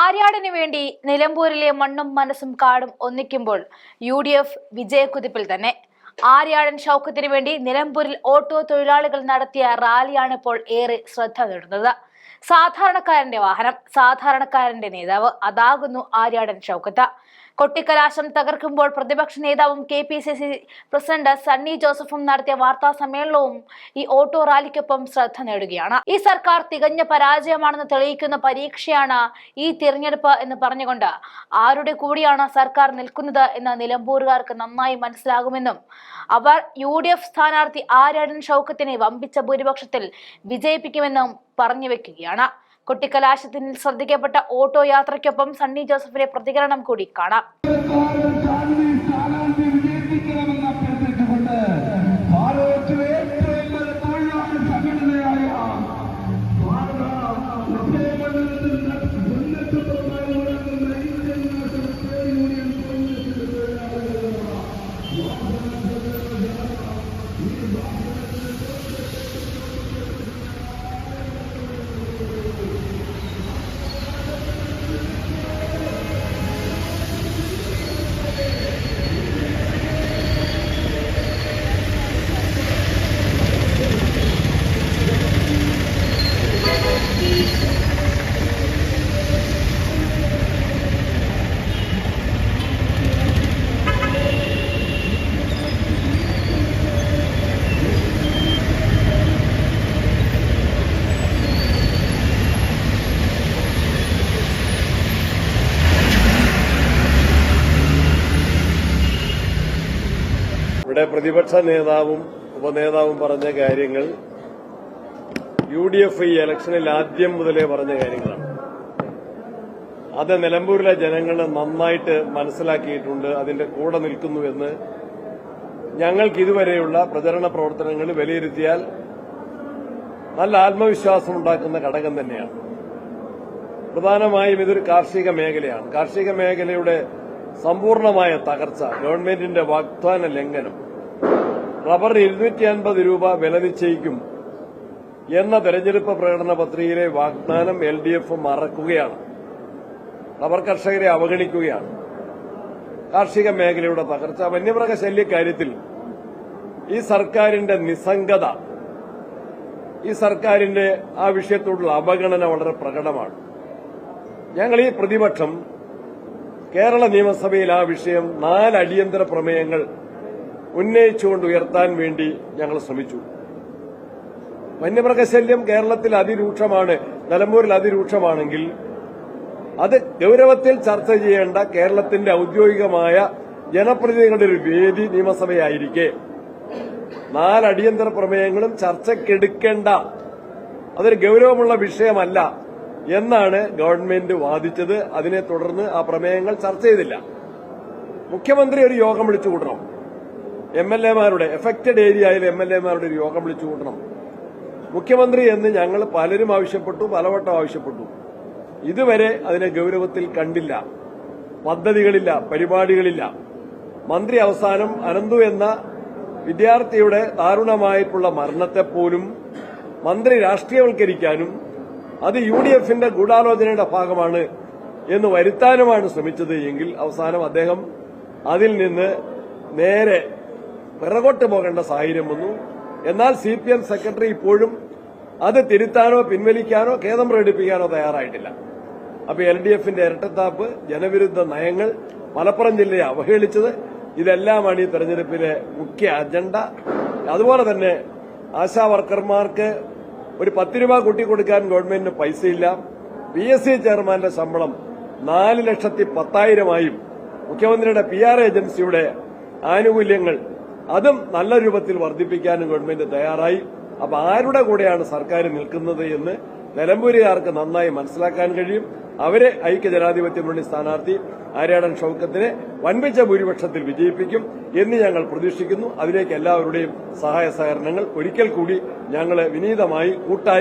ആര്യാടിനു വേണ്ടി നിലമ്പൂരിലെ മണ്ണും മനസ്സും കാടും ഒന്നിക്കുമ്പോൾ യു ഡി എഫ് വിജയക്കുതിപ്പിൽ തന്നെ. ആര്യാടൻ ഷൗക്കത്തിന് വേണ്ടി നിലമ്പൂരിൽ ഓട്ടോ തൊഴിലാളികൾ നടത്തിയ റാലിയാണ് ഇപ്പോൾ ഏറെ ശ്രദ്ധ നേടുന്നത്. സാധാരണക്കാരന്റെ വാഹനം സാധാരണക്കാരന്റെ നേതാവ് അതാകുന്നു ആര്യാടൻ ഷൗക്കത്ത് കൊട്ടിക്കലാശം തകർക്കുമ്പോൾ പ്രതിപക്ഷ നേതാവും K P C C president Sunny ജോസഫും നടത്തിയ വാർത്താ സമ്മേളനവും ഈ ഓട്ടോ റാലിക്കൊപ്പം ശ്രദ്ധ നേടുകയാണ്. ഈ സർക്കാർ തികഞ്ഞ പരാജയമാണെന്ന് തെളിയിക്കുന്ന പരീക്ഷയാണ് ഈ തിരഞ്ഞെടുപ്പ് എന്ന് പറഞ്ഞുകൊണ്ട് ആരുടെ കൂടിയാണ് സർക്കാർ നിൽക്കുന്നത് എന്ന് നിലമ്പൂരുകാർക്ക് നന്നായി മനസ്സിലാകുമെന്നും അവർ യു ഡി എഫ് സ്ഥാനാർത്ഥി ആര്യാടൻ ഷൗക്കത്തിനെ വമ്പിച്ച ഭൂരിപക്ഷത്തിൽ വിജയിപ്പിക്കുമെന്നും പറഞ്ഞു വെക്കുകയാണ്. കൊട്ടിക്കലാശത്തിൽ ശ്രദ്ധിക്കപ്പെട്ട ഓട്ടോ യാത്രയ്ക്കൊപ്പം സണ്ണി ജോസഫിന്റെ പ്രതികരണം കൂടി കാണാം. പ്രതിപക്ഷ നേതാവും ഉപനേതാവും പറഞ്ഞ കാര്യങ്ങൾ യു ഡി എഫ് ഈ ഇലക്ഷനിൽ ആദ്യം മുതലേ പറഞ്ഞ കാര്യങ്ങളാണ്. അത് നിലമ്പൂരിലെ ജനങ്ങൾ നന്നായിട്ട് മനസ്സിലാക്കിയിട്ടുണ്ട് അതിന്റെ കൂടെ നിൽക്കുന്നുവെന്ന് ഞങ്ങൾക്ക് ഇതുവരെയുള്ള പ്രചരണ പ്രവർത്തനങ്ങൾ വിലയിരുത്തിയാൽ നല്ല ആത്മവിശ്വാസം ഉണ്ടാക്കുന്ന ഘടകം തന്നെയാണ്. പ്രധാനമായും ഇതൊരു കാർഷിക മേഖലയാണ്. കാർഷിക മേഖലയുടെ സമ്പൂർണമായ തകർച്ച ഗവൺമെന്റിന്റെ വാഗ്ദാന ലംഘനം റബ്ബർ ഇരുന്നൂറ്റി അൻപത് രൂപ വില നിശ്ചയിക്കും എന്ന തെരഞ്ഞെടുപ്പ് പ്രകടന പത്രികയിലെ വാഗ്ദാനം എൽ ഡി എഫ് മറക്കുകയാണ്. റബ്ബർ കർഷകരെ അവഗണിക്കുകയാണ്. കാർഷിക മേഖലയുടെ തകർച്ച വന്യമൃഗശല്യ കാര്യത്തിൽ ഈ സർക്കാരിന്റെ നിസ്സംഗത ഈ സർക്കാരിന്റെ ആ വിഷയത്തോടുള്ള അവഗണന വളരെ പ്രകടമാണ്. ഞങ്ങൾ ഈ പ്രതിപക്ഷം കേരള നിയമസഭയിൽ ആ വിഷയം നാല് അടിയന്തര പ്രമേയങ്ങൾ ഉന്നയിച്ചുകൊണ്ട് ഉയർത്താൻ വേണ്ടി ഞങ്ങൾ ശ്രമിച്ചു. വന്യമൃഗശല്യം കേരളത്തിൽ അതിരൂക്ഷമാണ് നിലമ്പൂരിൽ അതിരൂക്ഷമാണെങ്കിൽ അത് ഗൌരവത്തിൽ ചർച്ച ചെയ്യേണ്ട കേരളത്തിന്റെ ഔദ്യോഗികമായ ജനപ്രതിനിധികളുടെ ഒരു വേദി നിയമസഭയായിരിക്കെ. നാല് അടിയന്തര പ്രമേയങ്ങളും ചർച്ചയ്ക്കെടുക്കേണ്ട അതൊരു ഗൌരവമുള്ള വിഷയമല്ല എന്നാണ് ഗവൺമെന്റ് വാദിച്ചത്. അതിനെ തുടർന്ന് ആ പ്രമേയങ്ങൾ ചർച്ച ചെയ്തില്ല. മുഖ്യമന്ത്രി ഒരു യോഗം വിളിച്ചു കൂട്ടണം എം എൽ എമാരുടെ എഫക്റ്റഡ് ഏരിയയിലെ എം എൽ എമാരുടെ ഒരു യോഗം വിളിച്ചു കൂട്ടണം. മുഖ്യമന്ത്രി എന്ന് ഞങ്ങൾ പലരും ആവശ്യപ്പെട്ടു പലവട്ടം ആവശ്യപ്പെട്ടു. ഇതുവരെ അതിനെ ഗൌരവത്തിൽ കണ്ടില്ല. പദ്ധതികളില്ല പരിപാടികളില്ല. മന്ത്രി അവസാനം അനന്തു എന്ന വിദ്യാർത്ഥിയുടെ ദാരുണമായിട്ടുള്ള മരണത്തെപ്പോലും മന്ത്രി രാഷ്ട്രീയവൽക്കരിക്കാനും അത് യു ഡി എഫിന്റെ ഗൂഢാലോചനയുടെ ഭാഗമാണ് എന്ന് വരുത്താനുമാണ് ശ്രമിച്ചത് എങ്കിൽ അവസാനം അദ്ദേഹം അതിൽ നിന്ന് നേരെ പിറകോട്ട് പോകേണ്ട സാഹചര്യം വന്നു. എന്നാൽ സി പി എം സെക്രട്ടറി ഇപ്പോഴും അത് തിരുത്താനോ പിൻവലിക്കാനോ ഖേദം പ്രകടിപ്പിക്കാനോ തയ്യാറായിട്ടില്ല. അപ്പൊ എൽ ഡി എഫിന്റെ ഇരട്ടത്താപ്പ് ജനവിരുദ്ധ നയങ്ങൾ മലപ്പുറം ജില്ലയെ അവഹേളിച്ചത് ഇതെല്ലാമാണ് ഈ തെരഞ്ഞെടുപ്പിലെ മുഖ്യ അജണ്ട. അതുപോലെ തന്നെ ആശാ വർക്കർമാർക്ക് ഒരു പത്ത് രൂപ കൂട്ടി കൊടുക്കാൻ ഗവൺമെന്റിന് പൈസയില്ല. പി എസ് സി ചെയർമാന്റെ ശമ്പളം നാല് ലക്ഷത്തി പത്തായിരമായും മുഖ്യമന്ത്രിയുടെ പി ആർ ഏജൻസിയുടെ ആനുകൂല്യങ്ങൾ അതും നല്ല രൂപത്തിൽ വർദ്ധിപ്പിക്കാനും ഗവൺമെന്റ് തയ്യാറായി. അപ്പൊ ആരുടെ കൂടെയാണ് സർക്കാർ നിൽക്കുന്നത് എന്ന് നിലമ്പൂരുകാർക്ക് നന്നായി മനസ്സിലാക്കാൻ കഴിയും. അവരെ ഐക്യ ജനാധിപത്യ മുന്നണി സ്ഥാനാർത്ഥി ആര്യാടൻ ഷൌക്കത്തിനെ വൻപിച്ച ഭൂരിപക്ഷത്തിൽ വിജയിപ്പിക്കും എന്ന് ഞങ്ങൾ പ്രതീക്ഷിക്കുന്നു. അതിലേക്ക് എല്ലാവരുടെയും സഹായ സഹകരണങ്ങൾ ഒരിക്കൽ കൂടി ഞങ്ങൾ വിനീതമായി കൂട്ടായി